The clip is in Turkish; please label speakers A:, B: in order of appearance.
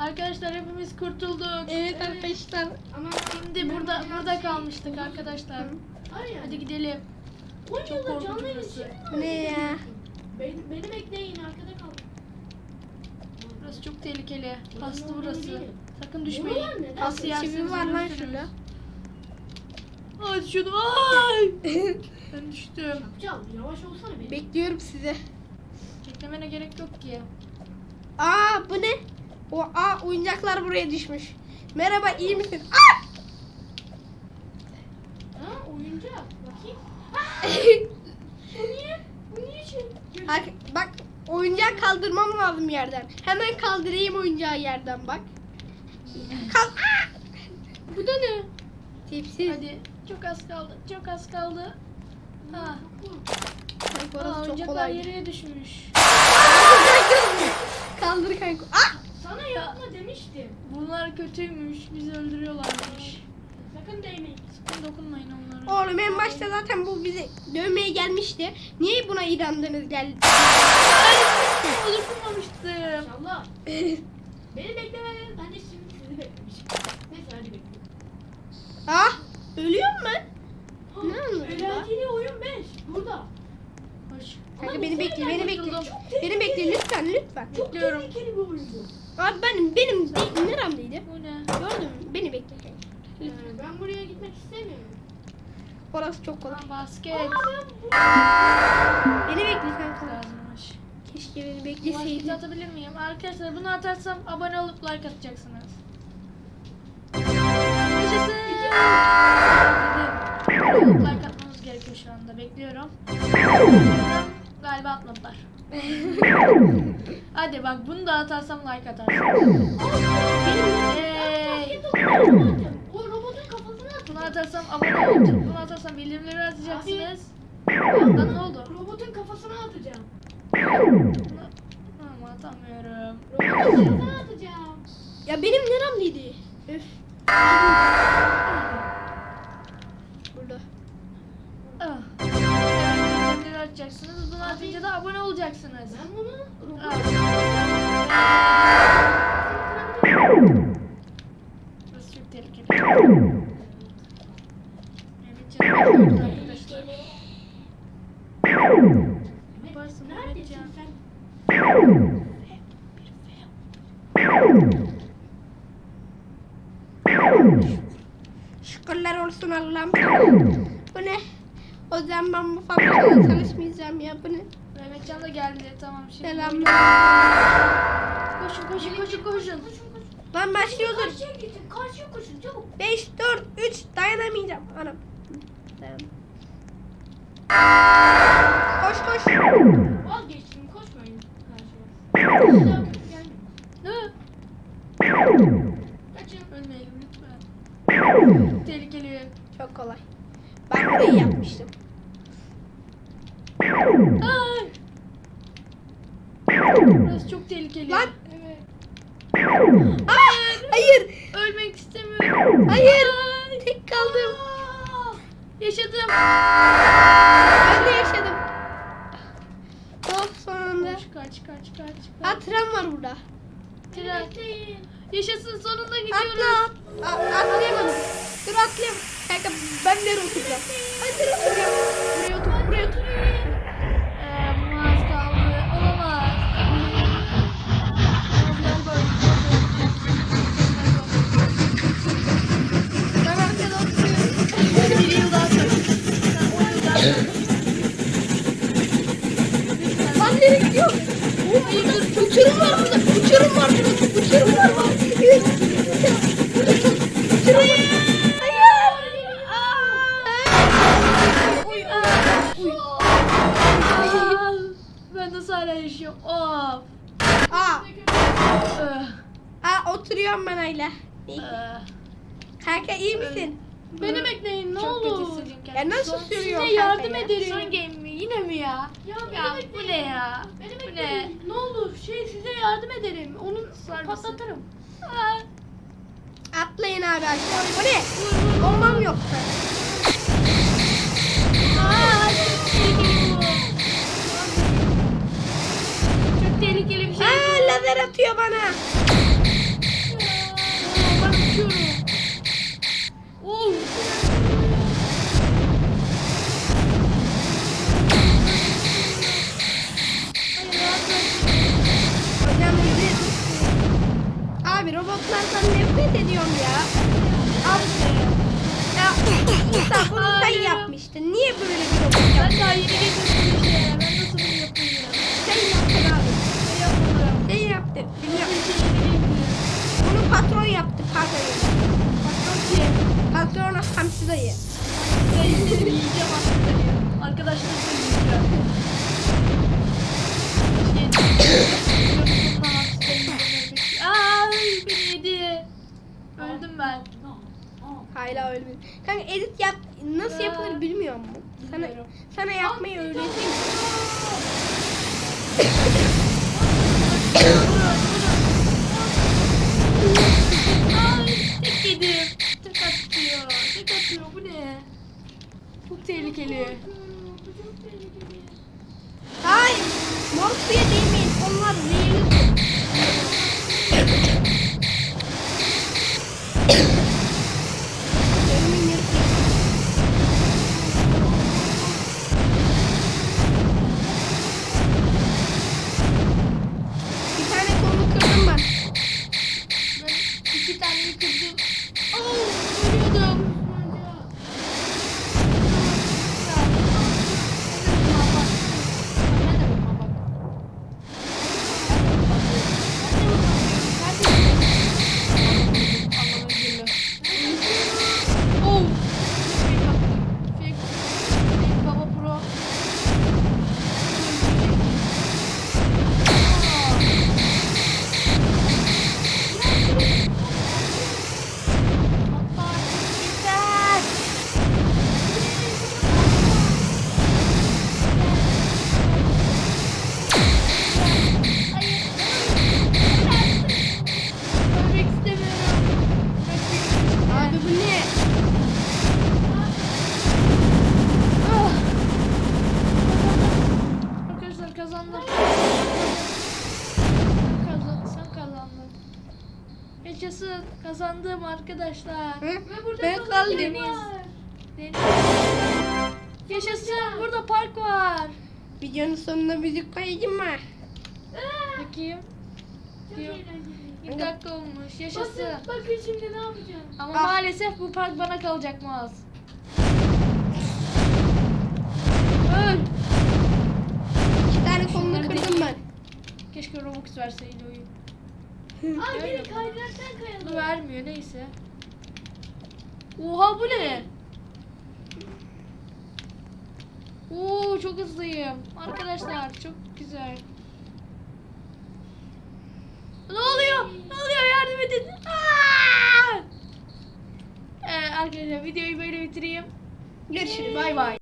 A: Arkadaşlar hepimiz kurtulduk.
B: Evet arkadaşlar.
C: Ama
A: Şimdi burada burada kalmıştık arkadaşlar.
C: Ya.
A: Hadi gidelim.
C: 10
A: Çok korkunç
C: canlı
A: burası.
B: ne ya?
C: Beni, beni bekleyin arkada kalın.
A: Burası çok tehlikeli. Paslı burası. Sakın düşmeyin. Paslı yerseniz
B: Çivi var lan şurada.
A: Ay şunu ay. ben düştüm.
C: Yapacağım. Yavaş olsana benim.
B: Bekliyorum sizi.
A: Beklemene gerek yok ki.
B: Aa bu ne? O aa oyuncaklar buraya düşmüş. Merhaba iyi misin? Aa!
C: Ha oyuncak. Bakayım. Bu niye? Bu niye şey?
B: Ark- bak oyuncağı kaldırmam lazım yerden. Hemen kaldırayım oyuncağı yerden bak. Kal. Aa!
A: Bu da ne?
B: Tipsiz.
A: Hadi çok az kaldı. Çok az kaldı. Ha.
B: Kanka
A: Aa, oyuncaklar
B: kolay.
A: yere düşmüş.
B: Kaldır kanka. Ah!
C: Yapma demiştim.
A: Bunlar kötüymüş. Bizi öldürüyorlarmış.
C: Sakın değmeyin.
A: Sakın dokunmayın onlara.
B: Oğlum en başta zaten bu bizi dövmeye gelmişti. Niye buna inandınız geldi?
A: Dokunmamıştım.
C: İnşallah. Beni beklemeden ben de şimdi sizi beklemişim. Neyse hadi bekliyorum.
B: ah! Ölüyor mu ben? Ne anladın
C: Eğlenceli oyun 5. Burada.
A: Hoş.
B: Kanka beni bekle, beni bekle. Beni bekle lütfen, lütfen.
C: Çok
A: Bekliyorum.
C: tehlikeli bir oyun bu.
B: Abi benim, benim de, neremdeydi?
A: Bu ne?
B: Gördün mü? Beni bekle.
C: Ee, ben buraya gitmek istemiyorum.
B: Orası çok kolay.
A: Aa, basket.
C: Ben.
B: Beni bekle kanka. Keşke beni bekleseydin.
A: basketi atabilir miyim? Arkadaşlar bunu atarsam abone olup like atacaksınız. Yaşasın. Like atmamız gerekiyor şu anda. Bekliyorum. Galiba atmadılar. Hadi bak bunu da atarsam like atarsın.
C: O robotun kafasına atın.
A: Bunu atarsam abone olacağım. Bunu atarsam bildirimleri atacaksınız. Lan ne oldu?
C: Robotun kafasına atacağım.
A: Ama atamıyorum.
C: Robotun kafasına atacağım.
B: Ya benim neremdeydi? Öf. Burada.
A: Ah. Açacaksınız. Bunu atınca da abone olacaksınız.
C: Ben bunu
B: Zaman ben bu fabrikada çalışmayacağım ya. Bu ne?
A: Mehmetcan da geldi. Tamam şimdi.
B: Selamlar.
A: Koşun koşun koşun koşun.
B: Lan başlıyordur.
C: Karşıya gidin. Karşıya koşun çabuk.
B: 5, 4, 3 dayanamayacağım. Anam. Dayan. Koş koş.
C: Vazgeçtim. Koşmayın karşıya. Kaçın.
A: Ölmeyelim lütfen. Tehlikeli.
B: Çok kolay. Ben burayı yapmıştım.
A: Ay. Burası çok tehlikeli.
B: Lan.
A: Evet.
B: Aa, hayır.
A: Ölmek istemiyorum.
B: Hayır. Tek kaldım.
A: Aa, Yaşadım.
B: Ben de yaşadım. Oh sonunda.
A: Koş kaç kaç kaç.
B: Aa tren var burada.
A: Tren. Yaşasın sonunda
B: Atla.
A: gidiyoruz.
B: A- atlayamadım. Dur atlayayım. Kanka ben nereye oturacağım? Ben nereye oturacağım? Nereye gidiyor? Hayır dur. Uçurum var burada. Uçurum var burada. Uçurum var. var. Evet. Burada çok uçurum var. Hayır.
A: Uy, aa, uy. Aa, Ben nasıl hala yaşıyorum? Of.
B: Aa. Aa oturuyorum ben öyle.
A: öh.
B: Kanka iyi misin?
C: Beni bekleyin ne
A: Çok kötü
C: olur.
A: hissediyorum
B: Ya nasıl
A: Son-
B: sürüyor
C: size yardım
B: kanka ya?
C: ederim.
A: Son game? Yine mi ya?
C: Ya
A: Ya bu ne ya?
C: Beni
A: Bu ne?
C: Ne olur şey size yardım ederim. Onu
A: Sar
C: patlatırım.
A: Aa,
B: Atlayın abi aşağı. Bu ne? Bombam yok.
A: aa, çok tehlikeli bu. Çok tehlikeli bir şey.
B: Aa lazer atıyor bana. Robotlardan nefret ediyorum ya. Al. Ya İsa bunu sen yapmıştın. Niye böyle bir robot
A: Ben
B: yaptın?
A: daha yeni getirdim şey. Ben nasıl bunu yapayım?
B: Sen yaptın abi.
A: Ne yapmadım?
B: Sen yaptın. Bilmiyorum.
A: Şey.
B: Bunu patron yaptı patron.
A: Patron kim?
B: Patron hamsi dayı.
A: Ben yiyeceğim aslında ya. Arkadaşlarımla yiyeceğim. Şey, Öldüm ben.
B: Hala ölmedi. Kanka edit yap nasıl yapılır bilmiyorum. Sana
A: Bilmiyorum.
B: sana yapmayı öğreteyim.
A: Tek yedim. Tek atıyor. Tek atıyor. Bu ne? Çok tehlikeli.
B: Hayır. Mor suya değmeyin. Onlar zehirli.
A: Thank you. Kazandım arkadaşlar.
B: Hı?
C: Ve burada
B: Ben kaldım.
A: Deniz. Deniz. Yaşasın burada park var.
B: Videonun sonuna müzik koyayım mı?
C: Aa,
A: Bakayım. Yok. Bir dakika olmuş. Yaşasın.
C: Bakın, bakın şimdi ne yapacağım.
A: Ama
B: Ah.
A: maalesef bu park bana kalacak Muaz. Öl.
B: İki tane kolunu kırdım ben.
A: Keşke Robux verseydi.
C: Aa gelin kaydıraktan
A: Bunu
C: kayalım.
A: vermiyor neyse. Oha bu ne? Oo çok hızlıyım. Arkadaşlar çok güzel. Ne oluyor? Ne oluyor? Yardım edin. Aa! Evet arkadaşlar videoyu böyle bitireyim.
B: Görüşürüz.
A: Bay bay.